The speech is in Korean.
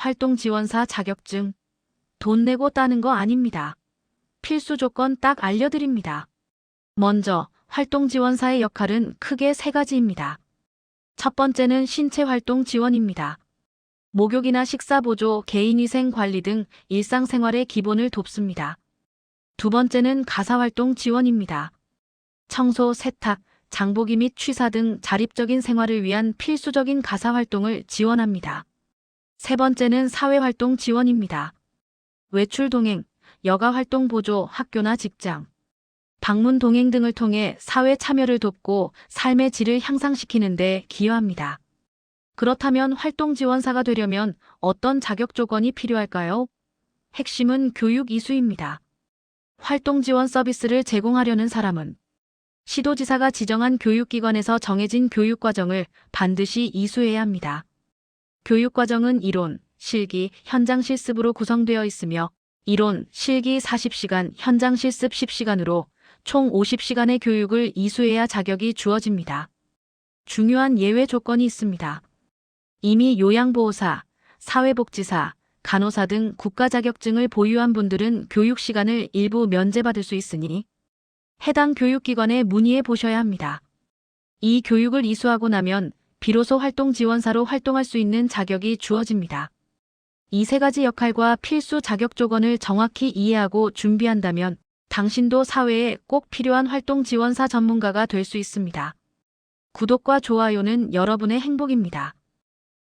활동 지원사 자격증. 돈 내고 따는 거 아닙니다. 필수 조건 딱 알려드립니다. 먼저, 활동 지원사의 역할은 크게 세 가지입니다. 첫 번째는 신체 활동 지원입니다. 목욕이나 식사 보조, 개인위생 관리 등 일상생활의 기본을 돕습니다. 두 번째는 가사활동 지원입니다. 청소, 세탁, 장보기 및 취사 등 자립적인 생활을 위한 필수적인 가사활동을 지원합니다. 세 번째는 사회활동 지원입니다. 외출 동행, 여가 활동 보조, 학교나 직장, 방문 동행 등을 통해 사회 참여를 돕고 삶의 질을 향상시키는 데 기여합니다. 그렇다면 활동 지원사가 되려면 어떤 자격 조건이 필요할까요? 핵심은 교육 이수입니다. 활동 지원 서비스를 제공하려는 사람은 시도지사가 지정한 교육기관에서 정해진 교육과정을 반드시 이수해야 합니다. 교육과정은 이론, 실기, 현장 실습으로 구성되어 있으며 이론, 실기 40시간, 현장 실습 10시간으로 총 50시간의 교육을 이수해야 자격이 주어집니다. 중요한 예외 조건이 있습니다. 이미 요양보호사, 사회복지사, 간호사 등 국가 자격증을 보유한 분들은 교육 시간을 일부 면제받을 수 있으니 해당 교육기관에 문의해 보셔야 합니다. 이 교육을 이수하고 나면 비로소 활동 지원사로 활동할 수 있는 자격이 주어집니다. 이 세 가지 역할과 필수 자격 조건을 정확히 이해하고 준비한다면 당신도 사회에 꼭 필요한 활동 지원사 전문가가 될 수 있습니다. 구독과 좋아요는 여러분의 행복입니다.